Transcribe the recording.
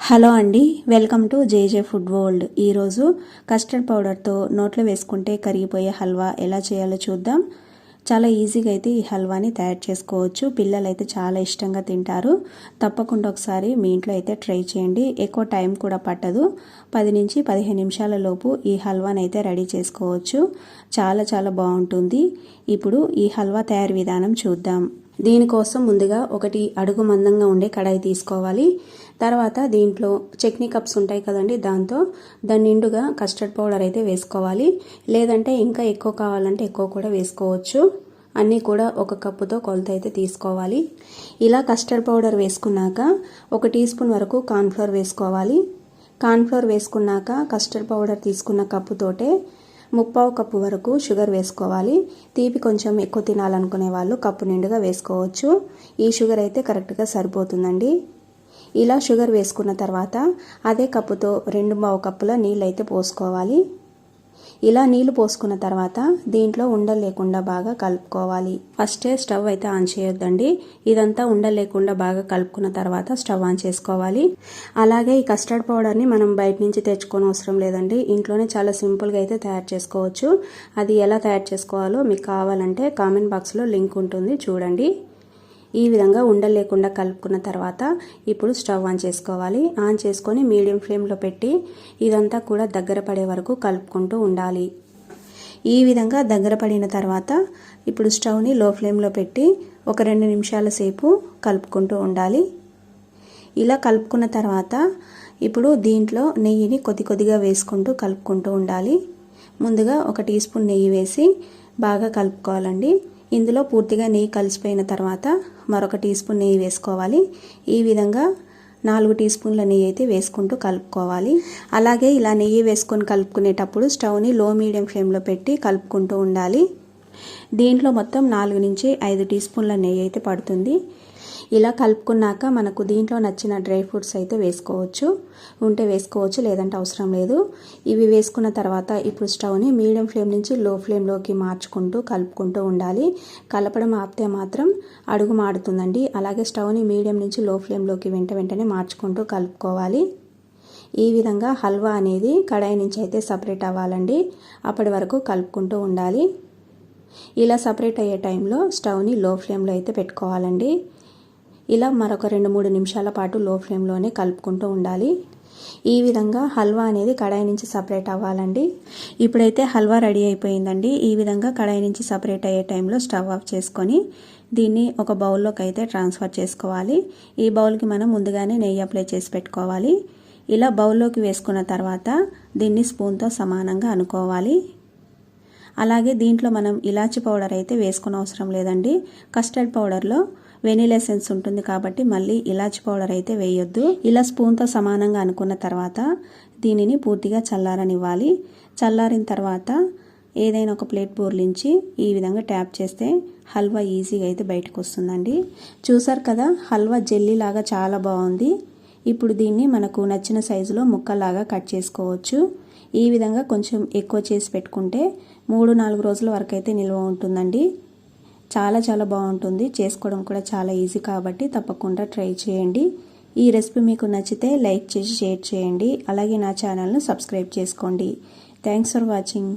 Hello అండి welcome to JJ food world. ఈరోజు custard పౌడర్తో నోట్లో వేసుకుంటే కరిగిపోయే హల్వా ఎలా చేయాలో చూద్దాం. చాలా ఈజీగా అయితే ఈ హల్వాని తయారు చేసుకోవచ్చు. పిల్లలు అయితే చాలా ఇష్టంగా తింటారు. తప్పకుండా ఒకసారి మీ ఇంట్లో అయితే ట్రై చేయండి. ఎక్కువ టైం కూడా పట్టదు. పది నుంచి పదిహేను నిమిషాల లోపు ఈ హల్వాని అయితే రెడీ చేసుకోవచ్చు. చాలా చాలా బాగుంటుంది. ఇప్పుడు ఈ హల్వా తయారు విధానం చూద్దాం. దీనికోసం ముందుగా ఒకటి అడుగు మందంగా ఉండే కడాయి తీసుకోవాలి. తర్వాత దీంట్లో చట్నీ కప్స్ ఉంటాయి కదండి దాంతో దాని నిండుగా కస్టర్డ్ పౌడర్ అయితే వేసుకోవాలి. లేదంటే ఇంకా ఎక్కువ కావాలంటే ఎక్కువ కూడా వేసుకోవచ్చు. అన్నీ కూడా ఒక కప్పుతో కొలత అయితే తీసుకోవాలి. ఇలా కస్టర్డ్ పౌడర్ వేసుకున్నాక ఒక టీ స్పూన్ వరకు కార్న్ఫ్లోర్ వేసుకోవాలి. కార్న్ఫ్లోర్ వేసుకున్నాక కస్టర్డ్ పౌడర్ తీసుకున్న కప్పుతోటే ముప్పావు కప్పు వరకు షుగర్ వేసుకోవాలి. తీపి కొంచెం ఎక్కువ తినాలనుకునే వాళ్ళు కప్పు నిండుగా వేసుకోవచ్చు. ఈ షుగర్ అయితే కరెక్ట్గా సరిపోతుందండి. ఇలా షుగర్ వేసుకున్న తర్వాత అదే కప్పుతో రెండు పావు కప్పుల నీళ్ళు అయితే పోసుకోవాలి. ఇలా నీళ్ళు పోసుకున్న తర్వాత దీంట్లో ఉండలు లేకుండా బాగా కలుపుకోవాలి. ఫస్టే స్టవ్ అయితే ఆన్ చేయొద్దండి. ఇదంతా ఉండలు లేకుండా బాగా కలుపుకున్న తర్వాత స్టవ్ ఆన్ చేసుకోవాలి. అలాగే ఈ కస్టర్డ్ పౌడర్ని మనం బయట నుంచి తెచ్చుకోని అవసరం లేదండి. ఇంట్లోనే చాలా సింపుల్గా అయితే తయారు చేసుకోవచ్చు. అది ఎలా తయారు చేసుకోవాలో మీకు కావాలంటే కామెంట్ బాక్స్లో లింక్ ఉంటుంది. చూడండి. ఈ విధంగా ఉండలు లేకుండా కలుపుకున్న తర్వాత ఇప్పుడు స్టవ్ ఆన్ చేసుకోవాలి. ఆన్ చేసుకొని మీడియం ఫ్లేమ్లో పెట్టి ఇదంతా కూడా దగ్గర పడే వరకు కలుపుకుంటూ ఉండాలి. ఈ విధంగా దగ్గర పడిన తర్వాత ఇప్పుడు స్టవ్ని లో ఫ్లేమ్లో పెట్టి ఒక రెండు నిమిషాల సేపు కలుపుకుంటూ ఉండాలి. ఇలా కలుపుకున్న తర్వాత ఇప్పుడు దీంట్లో నెయ్యిని కొద్ది కొద్దిగా వేసుకుంటూ కలుపుకుంటూ ఉండాలి. ముందుగా ఒక టీ స్పూన్ నెయ్యి వేసి బాగా కలుపుకోవాలండి. ఇందులో పూర్తిగా నెయ్యి కలిసిపోయిన తర్వాత మరొక టీ స్పూన్ నెయ్యి వేసుకోవాలి. ఈ విధంగా నాలుగు టీ స్పూన్ల నెయ్యి అయితే వేసుకుంటూ కలుపుకోవాలి. అలాగే ఇలా నెయ్యి వేసుకొని కలుపుకునేటప్పుడు స్టవ్ని లో మీడియం ఫ్లేమ్లో పెట్టి కలుపుకుంటూ ఉండాలి. దీంట్లో మొత్తం నాలుగు నుంచి ఐదు టీ స్పూన్ల నెయ్యి అయితే పడుతుంది. ఇలా కలుపుకున్నాక మనకు దీంట్లో నచ్చిన డ్రై ఫ్రూట్స్ అయితే వేసుకోవచ్చు. ఉంటే వేసుకోవచ్చు లేదంటే అవసరం లేదు. ఇవి వేసుకున్న తర్వాత ఇప్పుడు స్టవ్ని మీడియం ఫ్లేమ్ నుంచి లో ఫ్లేమ్లోకి మార్చుకుంటూ కలుపుకుంటూ ఉండాలి. కలపడం ఆపితే మాత్రం అడుగు మాడుతుందండి. అలాగే స్టవ్ని మీడియం నుంచి లో ఫ్లేమ్లోకి వెంట వెంటనే మార్చుకుంటూ కలుపుకోవాలి. ఈ విధంగా హల్వా అనేది కడాయి నుంచి అయితే సపరేట్ అవ్వాలండి. అప్పటి వరకు కలుపుకుంటూ ఉండాలి. ఇలా సపరేట్ అయ్యే టైంలో స్టవ్ని లో ఫ్లేమ్లో అయితే పెట్టుకోవాలండి. ఇలా మరొక రెండు మూడు నిమిషాల పాటు లో ఫ్లేమ్లోనే కలుపుకుంటూ ఉండాలి. ఈ విధంగా హల్వా అనేది కడాయి నుంచి సపరేట్ అవ్వాలండి. ఇప్పుడైతే హల్వా రెడీ అయిపోయిందండి. ఈ విధంగా కడాయి నుంచి సపరేట్ అయ్యే టైంలో స్టవ్ ఆఫ్ చేసుకొని దీన్ని ఒక బౌల్లోకి అయితే ట్రాన్స్ఫర్ చేసుకోవాలి. ఈ బౌల్కి మనం ముందుగానే నెయ్యి అప్లై చేసి పెట్టుకోవాలి. ఇలా బౌల్లోకి వేసుకున్న తర్వాత దీన్ని స్పూన్తో సమానంగా అనుకోవాలి. అలాగే దీంట్లో మనం ఇలాచి పౌడర్ అయితే వేసుకునే అవసరం లేదండి. కస్టర్డ్ పౌడర్లో వెనీలా ఎసెన్స్ ఉంటుంది కాబట్టి మళ్ళీ ఇలాచి పౌడర్ అయితే వేయొద్దు. ఇలా స్పూన్తో సమానంగా అనుకున్న తర్వాత దీనిని పూర్తిగా చల్లారనివ్వాలి. చల్లారిన తర్వాత ఏదైనా ఒక ప్లేట్ బోర్లించి ఈ విధంగా ట్యాప్ చేస్తే హల్వా ఈజీగా అయితే బయటకు వస్తుందండి. చూసారు కదా హల్వా జెల్లీ లాగా చాలా బాగుంది. ఇప్పుడు దీన్ని మనకు నచ్చిన సైజులో ముక్కలాగా కట్ చేసుకోవచ్చు. ఈ విధంగా కొంచెం ఎక్కువ చేసి పెట్టుకుంటే మూడు నాలుగు రోజుల వరకు అయితే నిల్వ ఉంటుందండి. చాలా చాలా బాగుంటుంది. చేసుకోవడం కూడా చాలా ఈజీ కాబట్టి తప్పకుండా ట్రై చేయండి. ఈ రెసిపీ మీకు నచ్చితే లైక్ చేసి షేర్ చేయండి. అలాగే నా ఛానల్ను సబ్స్క్రైబ్ చేసుకోండి. Thanks for watching.